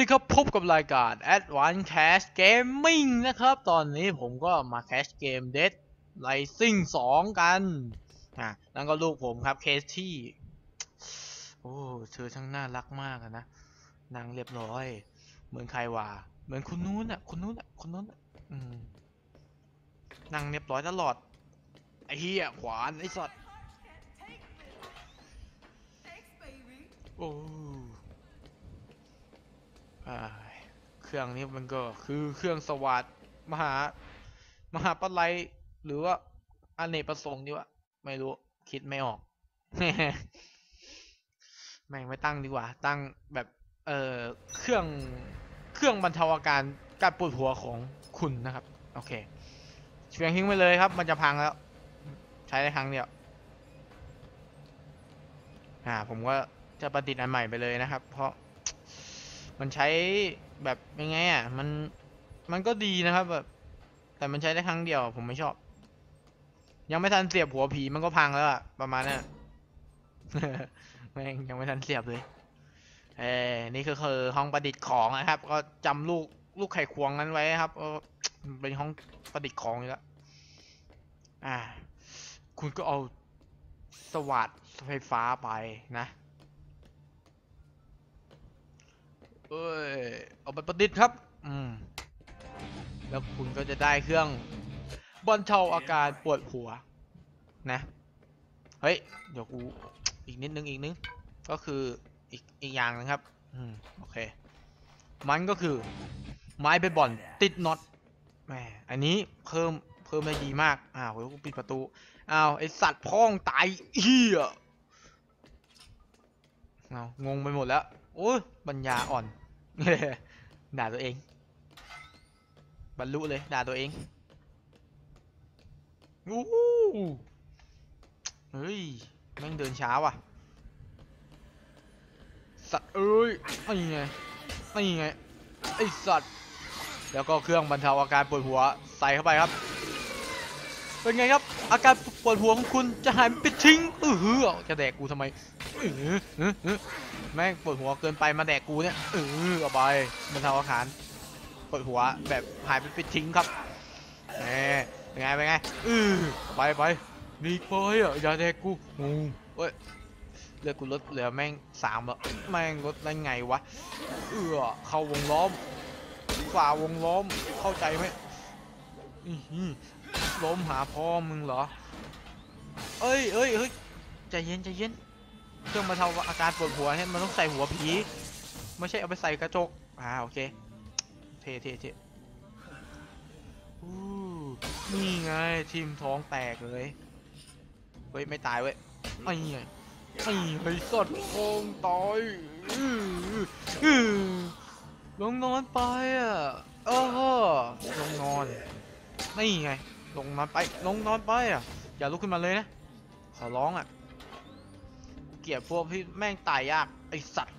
ดีครับพบกับรายการ Advanced Cash Gaming นะครับ ตอนนี้ผมก็มา Cash Game Dead Rising 2 กันอะนั่นก็ลูกผมครับเคสที่ โอ้เธอช่างน่ารักมากนะ นางเรียบร้อย เหมือนใครวะเหมือนคนนู้นอะคนนู้นอะคนนู้นอะอืมนางเรียบร้อยตลอด ไอ้เหี้ยขวานไอ้สัตว์โอ้ เครื่องนี้มันก็คือเครื่องสวัสดมหามหาปลัยหรือว่าอเนกประสงค์ดีวะไม่รู้คิดไม่ออกแม่งไม่ตั้งดีกว่า ตั้งแบบ เออเครื่องเครื่องบรรเทาอาการการปวดหัวของคุณนะครับ โอเคเชียงทิ้งไปเลยครับ มันจะพังแล้ว ใช้ได้ครั้งเดียวอ่าผมก็จะประดิษฐ์อันใหม่ไปเลยนะครับ เพราะ มันใช้แบบยังไงอะ มันมันก็ดีนะครับแบบ แต่มันใช้ได้ครั้งเดียวผมไม่ชอบ ยังไม่ทันเสียบหัวผีมันก็พังแล้วอะประมาณนั้นแม่งยังไม่ทันเสียบเลยเอ้นี่คือคือห้องประดิษฐ์ของนะครับ ก็จำลูกลูกไข่ควงนั้นไว้ครับเป็นห้องประดิษฐ์ของอยู่แล้วอ่า คุณก็เอาสวัสดไฟฟ้าไปนะ เอ้ยเอาไปประดิษฐ์ครับ อืม แล้วคุณก็จะได้เครื่องบรรเทาอาการปวดหัว นะ เฮ้ย เดี๋ยวกูอีกนิดนึงอีกนึง ก็คืออีกอีกอย่างนึงครับ อืม โอเค มันก็คือ ไม้เบสบอลติดน็อตแหมอันนี้เพิ่มเพิ่มได้ดีมาก อ้าวเดี๋ยวกูปิดประตู อ้าวไอสัตว์พ้องตายเฮีย เอางงไปหมดแล้วโอ้ยปัญญาอ่อนด่าตัวเอง บรรลุเลยด่าตัวเองอู้หเฮ้ยแม่งเดินช้าว่ะ สัตว์เอ้ยไอ้ไงไอ้ไงไอสัตว์ แล้วก็เครื่องบรรเทาอาการปวดหัวใส่เข้าไปครับ เป็นไงครับ อาการปวดหัวของคุณจะหายไปทิ้งเออหือจะแดกกูทำไม แม่งปวดหัวเกินไปมาแดกกูเนี่ยเออเอาไปบรรเทาอาการปวดหัวแบบหายไปไปทิ้งครับแหมเป็นไงเป็นไงเออไปไปหนีไปอะอย่าแดกกูงูเว้ยเลือดกูลดเหลือแม่งสามแล้วแม่งลดได้ไงวะเออเข้าวงล้อมฝ่าวงล้อมเข้าใจไหมล้มหาพ่อมึงเหรอ เอ้ยเอ้ยเอ้ยใจเย็นใจเย็น เครื่องบรรเทาอาการปวดหัวเนี่ยมันต้องใส่หัวผีไม่ใช่เอาไปใส่กระจกอ่าโอเคเท่เท่เท่อู้นี่ไงทีมท้องแตกเลยเฮ้ยไม่ตายเว้ยไม่ไงไม่ไอ้สดโคงตายลงนอนไปอะเออลงนอนนี่ไงลงนอนไปลงนอนไปอะอย่าลุกขึ้นมาเลยนะขอร้องอะ เกลียดพวกที่แม่งตายยาก ไอสัตว์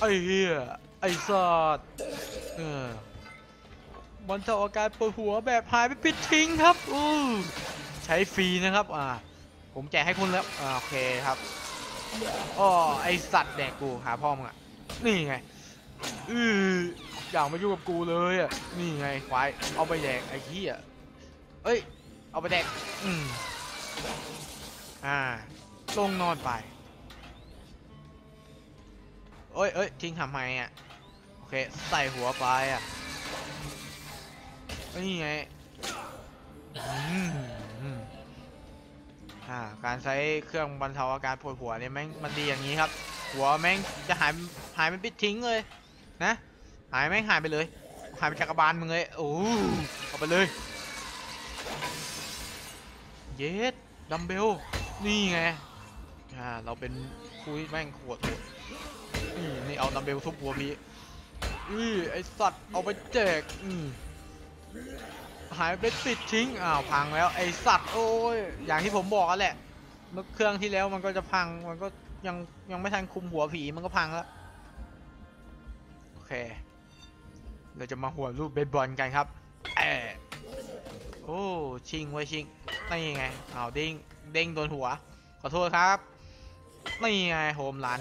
ไอเฮียไอสัตว์เออมันจะอาการปวดหัวแบบหายไปปิดทิ้งครับ อู้ใช้ฟรีนะครับ อ่า ผมแจกให้คุณแล้ว อ่า โอเคครับอ๋อไอสัตว์แดกกูหาพ่อมึงอะ นี่ไง อืออย่ามายุ่งกับกูเลยอะ นี่ไงควาย เอาไปแดกไอ้ขี้อะเอ้ย เอาไปแดกอืมอ่า ลงนอนไปเอ้ยเอ้ยทิ้งทำไมอะ โอเค ใส่หัวไปอะ นี่ไงอืมอืมอ่า การใช้เครื่องบรรเทาอาการปวดหัวเนี่ยแม่งมันดีอย่างนี้ครับ หัวแม่งจะหายหายไปปิดทิ้งเลย นะ หายแม่งหายไปเลย หายไปจากกระบาลมึงเลย โอ้เอาไปเลย เยสดัมเบล นี่ไงอ่าเราเป็นคุยแม่งขวดนี่นี่เอาดัมเบลทุบหัวพี่อือไอสัตว์เอาไปแจกอืมหายไปปิดทิ้งอ้าวพังแล้วไอสัตว์โอ้ยอย่างที่ผมบอกกันแหละ เมื่อเครื่องที่แล้วมันก็จะพังมันก็ยังยังไม่ทันคุมหัวผีมันก็พังแล้ว โอเค เราจะมาหัวรูปเบสบอลกันครับ โอ้ชิงไว้ชิงนี่ไงเอาเด้งเด้งโดนหัว ขอโทษครับนี่ไงโฮมรัน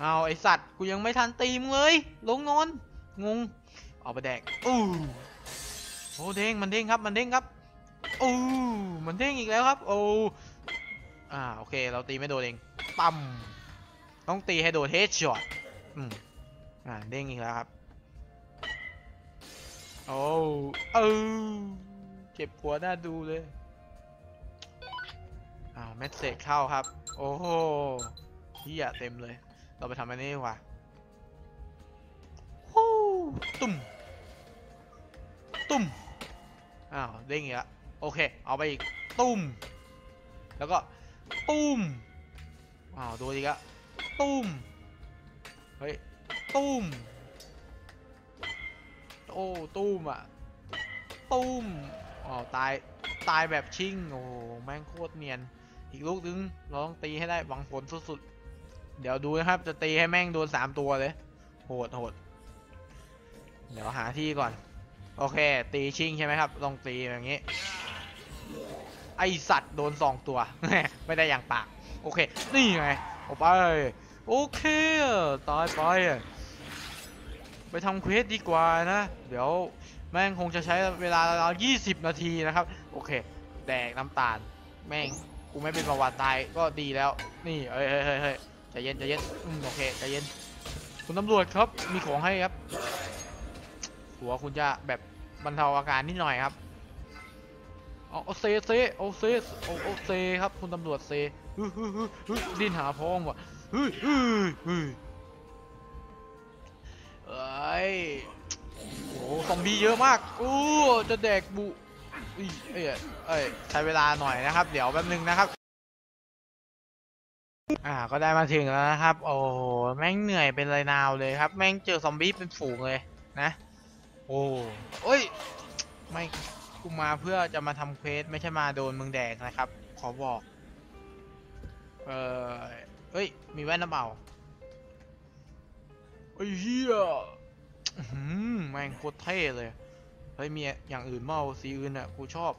เอาไอสัตว์กูยังไม่ทันตีมงเลย ลงนอนงงเอาไปแดกอู้โอ้เด้งมันเด้งครับมันเด้งครับอู้มันเด้งอีกแล้วครับโอ้อ่าโอเค เราตีไม่โดนเองปั๊มต้องตีให้โดนเฮดช็อตอืมอ่าเด้งอีกแล้วครับโอ้เออ เจ็บหัวน่าดูเลยอ่าเมสเซจเข้าครับ โอ้โหเฮียเต็มเลย เราไปทำอันนี้ดีกว่าฮู้ตุ่ม ตุ่ม อ้าวเด้งอีกแล้วโอเค เอาไปอีก ตุ้มแล้วก็ตุ้ม อ้าว โดนอีกแล้วตุ้ม เฮ้ย ตุ้ม โอ้ ตุ้มอะ ตุ้ม อ๋อตายตายแบบชิ่ง โอ้โหแม่งโคตรเนียน อีกลูกนึง เราต้องตีให้ได้หวังผลสุดๆ เดี๋ยวดูนะครับ จะตีให้แม่งโดนสามตัวเลย โหดโหด เดี๋ยวหาที่ก่อน โอเค ตีชิงใช่ไหมครับต้องตีอย่างนี้ ไอสัตว์โดนสองตัว ไม่ได้อย่างปาก โอเค นี่ไงออกไป โอเค ตายไป ไปทำเควสดีกว่านะ เดี๋ยว แม่งคงจะใช้เวลาราวๆ20นาทีนะครับ โอเค แดกน้ำตาล แม่งกูไม่เป็นประวัติตายก็ดีแล้ว นี่เฮ้ยเฮ้ยเฮ้ยเฮ้ยใจเย็นใจเย็นอืมโอเคใจเย็น คุณตำรวจครับ มีของให้ครับ หัวคุณจะแบบบรรเทาอาการนิดหน่อยครับเอาเอเซเซเอาเซเอาเอาเซครับ คุณตำรวจเซดิ้นหาพองว่ะเฮึฮึฮึเอ้ย โอ้ซอมบี้เยอะมากอู้จะแดกบุอุ้ยเอ้ยเอ้ยใช้เวลาหน่อยนะครับ เดี๋ยวแป๊บนึงนะครับ อ่า ก็ได้มาถึงแล้วนะครับ โอ้โหแม่งเหนื่อยเป็นไรนาวเลยครับ แม่งเจอซอมบี้เป็นฝูงเลยนะ โอ้เอ้ย ไม่กูมาเพื่อจะมาทำเควสไม่ใช่มาโดนมึงแดกนะครับ ขอบอก เออเฮ้ย มีแว่นน้ำเปล่าไอ้เหี้ย แม่งโคตรเท่เลย เฮ้ยมีอย่างอื่นเมาสีอื่นอะกูชอบ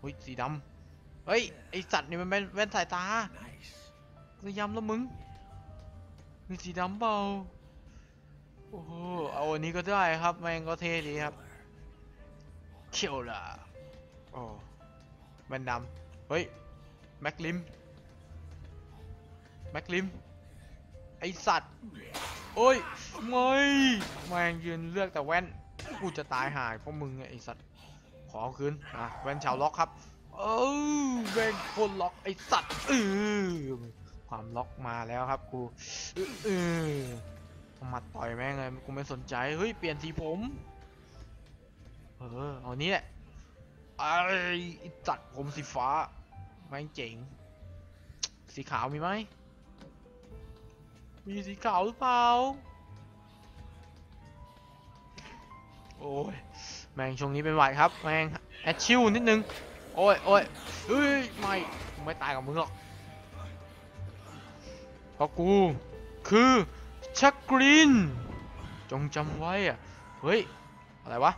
เฮ้ยสีดำเฮ้ยไอสัตว์นี่มันแว่นสายตาระยำแล้วมึงมีสีดำเปล่าโอ้โหเอาอันนี้ก็ได้ครับแม่งก็เท่ดีครับเขียวล่ะโอ้แว่นดำเฮ้ยแม็กลิมแม็กลิมไอสัตว์ โอ้ยไม่แมงยืนเลือกแต่แว่นกูจะตายหายเพราะมึงไงไอสัตว์ขอคืนอะแว่นชาวล็อกครับเออแว่นคนล็อกไอสัตว์เออความล็อกมาแล้วครับกูเออเออหมัดต่อยแม่งเลยกูไม่สนใจเฮ้ยเปลี่ยนสีผมเออเอานี้แหละไอ้ไอ้จัดผมสีฟ้าแม่งเจ๋งสีขาวมีไหม มีสีขาวหรือเปล่า โอ้ย แมงช่วงนี้เป็นหวัดครับ แมงแอดชิวนิดนึง โอ้ยโอ้ยเฮ้ย ไม่ไม่ตายกับมึงหรอก เพราะกู คือชักกรีน จงจำไว้อะเฮ้ย อะไรวะ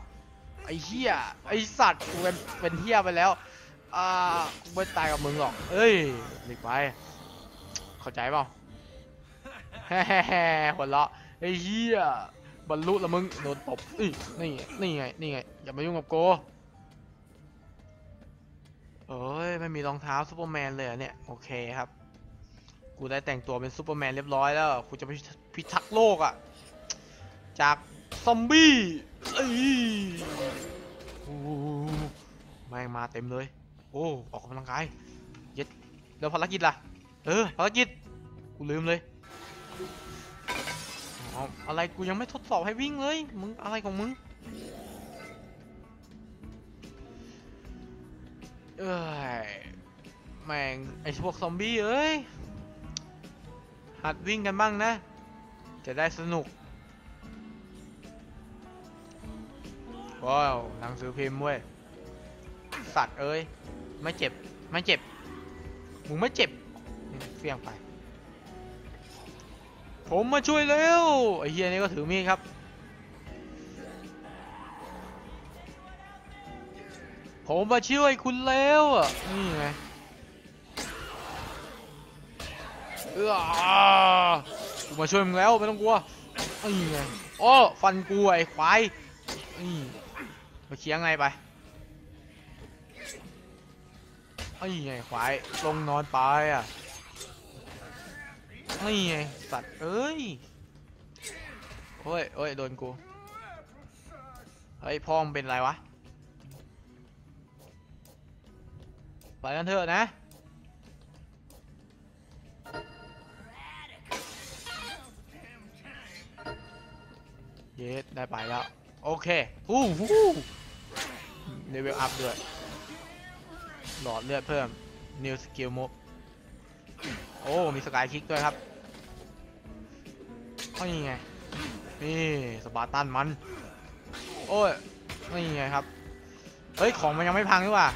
ไอ้เหี้ยไอ้สัตว์กูเป็นเป็นเหี้ยไปแล้ว อ่า กูไม่ตายกับมึงหรอก เอ้ยหลีกไป เข้าใจเปล่า หัวเราะไอ้เหี้ยบรรลุล้วมึงโดนตบอีนี่นี่ไงนี่ไงอย่ามายุ่งกับโกเอ้ยไม่มีรองเท้าซูเปอร์แมนเลยเนี่ยโอเคครับ กูได้แต่งตัวเป็นซูเปอร์แมนเรียบร้อยแล้วกูจะไปพิทักษ์โลกอะจากซอมบี้เอ้แม่งมาเต็มเลย โอ้ออกกำลังกายเย็ดแล้วภารกิจล่ะเออภารกิจกูลืมเลย อ๋อะไรกูยังไม่ทดสอบให้วิ่งเลย มึงอะไรของมึง เอ้ย แม่ง ไอพวกซอมบี้เอ้ย หัดวิ่งกันบ้างนะ จะได้สนุก ว้าว หนังสือพิมพ์เว้ย สัตว์เอ้ย ไม่เจ็บ ไม่เจ็บ มึงไม่เจ็บเฟี้ยงไป ผมมาช่วยแล้วไอ้เฮียนี่ก็ถือมีดครับ ผมมาช่วยคุณแล้วอะนี่ไงเออกูมาช่วยมึงแล้วไม่ต้องกลัวนี่ไงโอ้ฟันกูไอ้ควายนี่มาเคียงไงไปนี่ไงควายลงนอนไปอะ นี่ไงสัตว์เอ้ยโอ้ยโอ้ยโดนกู เฮ้ยพ่อมึงเป็นไรวะ ไปกันเถอะนะ เยสได้ไปแล้ว โอเคอู้หูเลเวลอัพด้วย หลอดเลือดเพิ่ม New Skill Move โอ้ มีสกายคิกด้วยครับนี่ไง นี่สปาร์ตันมัน โอ้ยนี่ไงครับ เฮ้ย ของมันยังไม่พังหรือว่า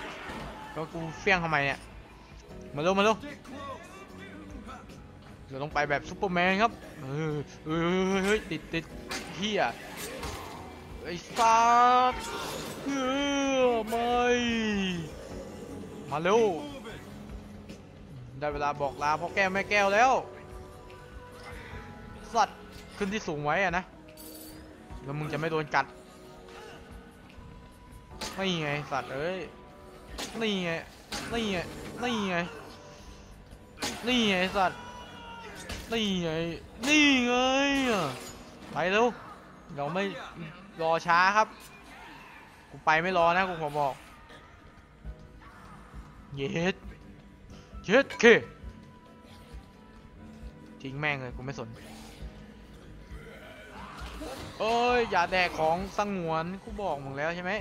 แล้วกูเฟี้ยงทำไมเนี่ย มาเร็วมาเร็วเดี๋ยวต้องไปแบบซูเปอร์แมนครับ เออเออเฮ้ย ติดติดเฮียไอ้สัสเออไม่ มาเร็ว ได้เวลาบอกลาพ่อแก้วแม่แก้วแล้ว สัตว์ขึ้นที่สูงไว้อะนะ แล้วมึงจะไม่โดนกัด นี่ไงสัตว์เอ้ย นี่ไง นี่ไง นี่ไง นี่ไงสัตว์ นี่ไง นี่ไง ไปเร็วเดี๋ยวไม่รอช้าครับ กูไปไม่รอนะกูขอบอก เย็ด เย็ดเคทิ้งแม่งเลยกูไม่สนเอ้ยอย่าแดกของสงวนกูบอกมึงแล้วใช่ไหม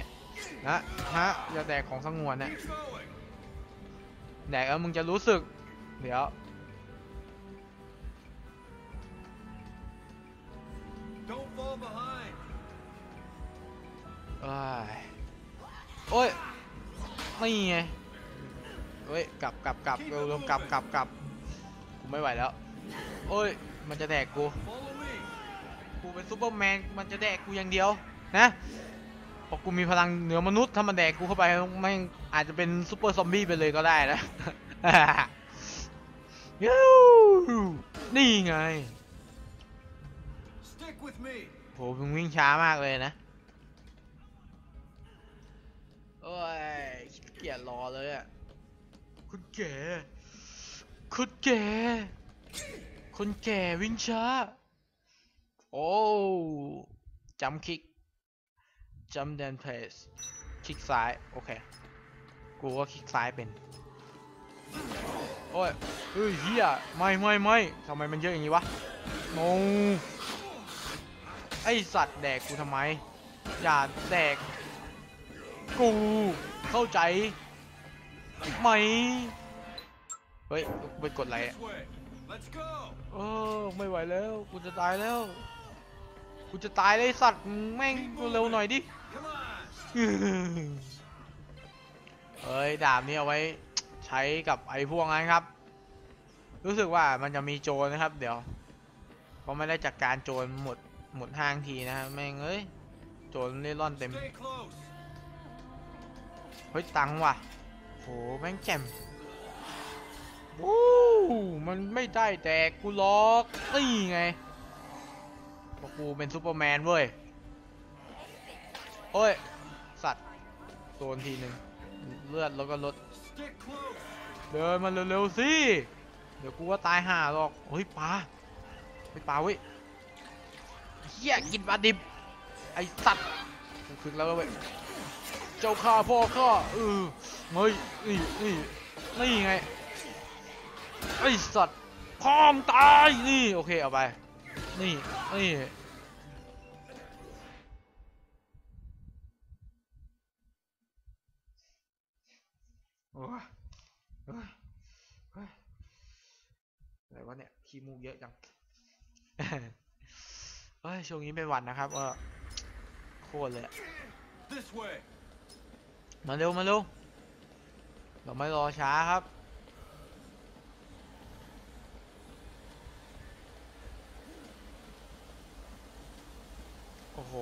นะฮะอย่าแดกของสงวนเนี่ยแดกแล้วมึงจะรู้สึก เดี๋ยวเอ้ย โอ้ย นี่ไง เฮ้ยกลับกลับกลับเร็วเร็วกลับกลับกลับกูไม่ไหวแล้วโอ้ยมันจะแดกกู Follow me. กูเป็นซูเปอร์แมนมันจะแดกกูอย่างเดียวนะเพราะกูมีพลังเหนือมนุษย์ถ้ามันแดกกูเข้าไปไม่งอาจจะเป็นซูเปอร์ซอมบี้ไปเลยก็ได้นะยูนี่ไง Stick with me. โหมึงวิ่งช้ามากเลยนะโอ้ยขี้เกียจรอเลยอะ คุณแก่ คุณแก่คนแก่วิ่งช้า โอ้จัมคิกจัมเดนเพลสคลิกซ้าย โอเค กูก็คลิกซ้ายเป็น โอ้ยเฮ้ยเฮียไม่ไม่ไม่ทำไมมันเยอะอย่างนี้วะโนไอสัตว์แดกกูทำไม อย่าแดก กูเข้าใจ ไหมเฮ้ยไปกดอะไรอะเออไม่ไหวแล้วกูจะตายแล้วกูจะตายเลยสัตว์แม่งเร็วหน่อยดิเฮ้ยดาบนี้เอาไว้ใช้กับไอ้พวกนั้นครับ รู้สึกว่ามันจะมีโจรนะครับ เดี๋ยวเพราะไม่ได้จัดการโจรหมดหมดห้างทีนะฮะแม่งเอ้ยโจรเล่ร่อนเต็มเฮ้ยตังว่ะ โหแม่งแจ่มโอ้มันไม่ได้แตกกูล็อกนี่ไงเพราะกูเป็นซูเปอร์แมนเว้ยโอ้ย สัตว์โดนทีหนึ่งเลือดแล้วก็ลดเดินมาเร็วๆสิ เดี๋ยวกูว่าตายห่าหรอกเฮ้ยปลาไปปลาเว้ยเฮียกินปลาดิบไอสัตว์กูคึกแล้วเว้ย เจ้าข้าพ่อข้าเออเฮ้ยนี่นี่นี่ไงไอสัตว์พร้อมตายนี่โอเคเอาไป นี่นี่โอ้ยอะไรวะเนี่ยขี้มูกเยอะจังเฮ้ยช่วงนี้เป็นวันนะครับก็โคตรเลย This way. มาเร็วมาเร็วเราไม่รอช้าครับ โอ้โห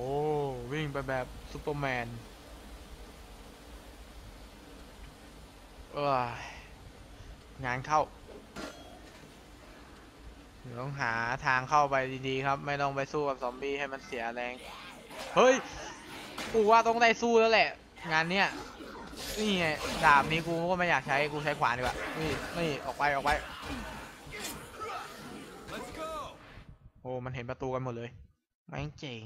วิ่งไปแบบซูเปอร์แมนเอ้ยงานเข้าเดี๋ยวต้องหาทางเข้าไปดีๆครับ ไม่ต้องไปสู้กับซอมบี้ให้มันเสียแรง เฮ้ย กูว่าต้องได้สู้แล้วแหละ งานเนี้ยนี่ไงดาบนี้กูก็ไม่อยากใช้กูใช้ขวานดีกว่านี่นี่ออกไปออกไป Let's go. โอ้มันเห็นประตูกันหมดเลยแม่งเจ๋ง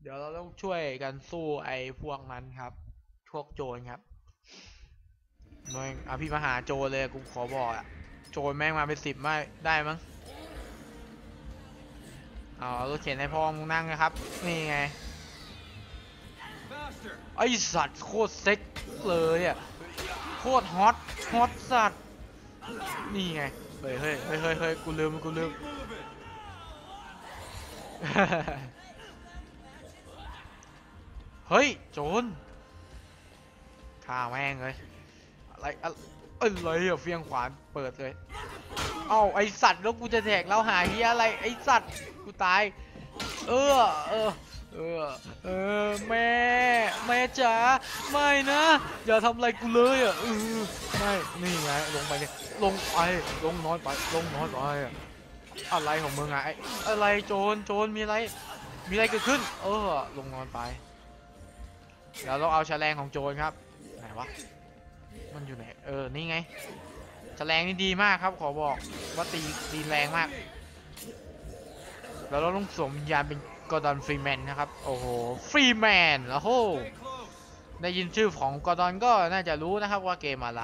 เดี๋ยวเราต้องช่วยกันสู้ไอ้พวกนั้นครับพวกโจรครับแม่งอภิมหาโจรเลยกูขอบอกอะโจรแม่งมาเป็นสิบไม่ได้มั้งเอารถเข็นให้พ่อมึงนั่งนะครับ นี่ไง Faster. ไอสัตว์โคตรเซ็กเลยอะโคตรฮอตฮอตสัตว์นี่ไงเฮ้ยเฮ้ยเฮ้ยเฮ้ยกูลืมกูลืมเฮ้ยโจรฆ่าแม่งเลยอะไรอะอะไรอะเฟียงขวานเปิดเลยเอ้าไอสัตว์แล้วกูจะแดกแล้วหาเฮียอะไรไอสัตว์กูตาย เออเออ เออ เออ แม่ แม่จ๋า ไม่นะ อย่าทำอะไรกูเลยอะเออไม่ นี่ไง ลงไปเนี่ยลงไป ลงน้อยไป ลงน้อยไปอะอะไรของมึงอะไออะไรโจร โจร มีอะไร มีอะไรเกิดขึ้น เออ ลงนอนไป เดี๋ยวเราเอาแฉลงของโจรครับ ไหนวะ มันอยู่ไหน เออ นี่ไง แฉลงนี่ดีมากครับ ขอบอกว่าตีตีแรงมาก แล้วเราต้องสวมวิญญาณเป็น กอร์ดอนฟรีแมนนะครับ โอ้โห ฟรีแมนโอ้โห ได้ยินชื่อของกอร์ดอนก็น่าจะรู้นะครับว่าเกมอะไร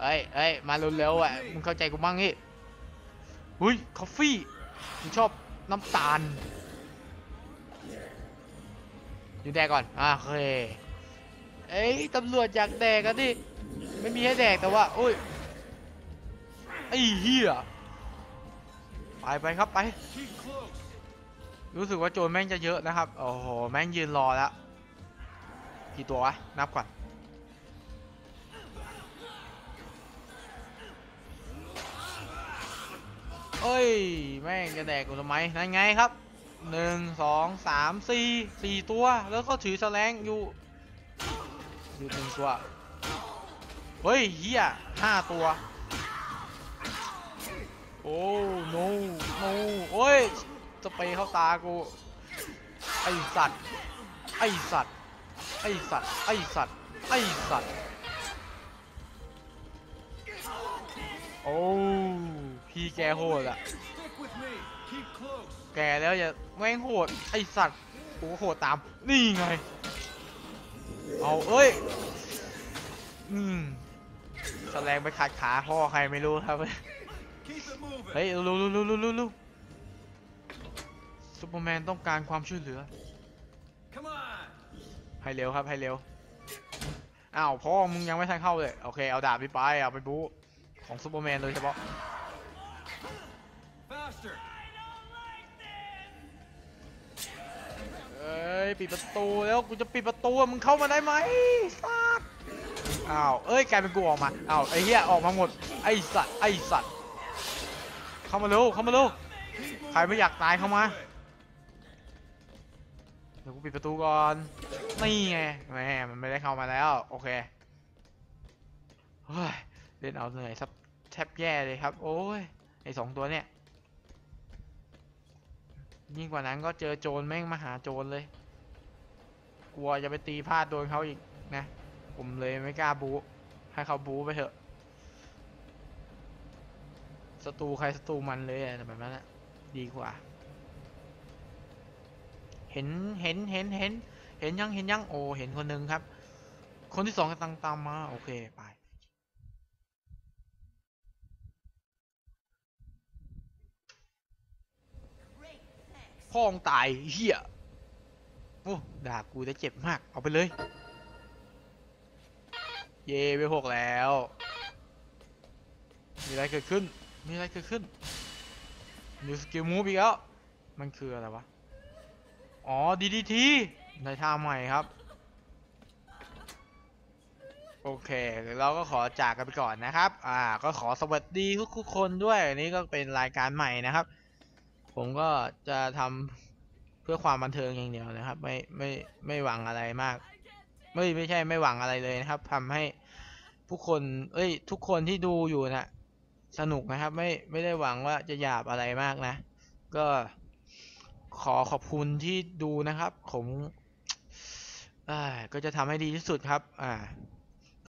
เอ้ยเอ้ยมาเร็วๆอะ มึงเข้าใจกูบ้างนี่หุ้ยคอฟฟี่มึงชอบน้ำตาล อยู่แดกก่อน อะโอเค เอ้ยตำรวจอยากแดกกันดิ ไม่มีให้แดกแต่ว่า โอ้ย ไอ้เหี้ย ไปไปครับไป รู้สึกว่าโจรแม่งจะเยอะนะครับ โอ้โห แม่งยืนรอแล้ว กี่ตัววะ นับก่อน เอ้ย แม่งจะแดกกูทำไม นั่นไงครับหนึ่งสองสามสี่สี่ตัว แล้วก็ถือแสลงอยู่ อยู่หนึ่งตัว เฮ้ยเฮียห้าตัว โอ้ no no โอ้ยสเปรย์เข้าตากูไอสัตว์ไอสัตว์ไอสัตว์ไอสัตว์ไอสัตว์โอ้พี่แกโหดอะแกแล้วอย่าแม่งโหดไอสัตว์กูโหดตามนี่ไงเอาเอ้ยอืมแสลงไปขาดขาพ่อใครไม่รู้ครับ เฮ้ยรู้รู้รู้รู้รู้รู้ซูเปอร์แมนต้องการความช่วยเหลือ Come on. ให้เร็วครับให้เร็วอ้าวพ่อมึงยังไม่ทันเข้าเลยโอเคเอาดาบพี่ไปเอาไปบู๊ของซูเปอร์แมนโดยเฉพาะ Faster. เอ้ยปิดประตูแล้วกูจะปิดประตูมึงเข้ามาได้ไหมสัตว์อ้าวเอ้ยกลายเป็นกูออกมาอ้าวไอ้เหี้ยออกมาหมดไอ้สัตว์ไอ้สัตว์ เข้ามาเร็วเข้ามาเร็วใครไม่อยากตายเข้ามาเดี๋ยวกูปิดประตูก่อนนี่ไงแหม่มันไม่ได้เข้ามาแล้วโอเคเฮ้ยเล่นเอาเหนื่อยซับแทบแย่เลยครับ โอ้ยไอสองตัวเนี่ยยิ่งกว่านั้นก็เจอโจรแม่งมาหาโจรเลย กลัวจะไปตีพลาดโดนเขาอีกนะ ผมเลยไม่กล้าบู๊ให้เขาบู๊ไปเถอะ ศัตรูใครศัตรูมันเลยอะแบบนั้นอะดีกว่า เห็นเห็นเห็นเห็น เห็นยังเห็นยังโอ้เห็นคนหนึ่งครับ คนที่สองกำลังตามมา โอเคไปพ่องตายเฮียโอ้ด่ากูจะเจ็บมาก เอาไปเลย เย่ไปหกแล้ว มีอะไรเกิดขึ้น มีอะไรเกิดขึ้นมีสกิลมูฟอีกแล้ว มันคืออะไรวะ อ๋อ DDT ในท่าใหม่ครับ โอเค เราก็ขอจากกันไปก่อนนะครับ อ่า ก็ขอสวัสดีทุกๆคนด้วยอันนี้ก็เป็นรายการใหม่นะครับ ผมก็จะทำเพื่อความบันเทิงอย่างเดียวนะครับ ไม่ไม่ไม่หวังอะไรมาก ไม่ไม่ใช่ไม่หวังอะไรเลยนะครับทำให้ผู้คน เอ้ย ทุกคนที่ดูอยู่นะ สนุกนะครับ ไม่ไม่ได้หวังว่าจะหยาบอะไรมากนะ ก็ขอขอบคุณที่ดูนะครับ ผมก็จะทำให้ดีที่สุดครับ อ่า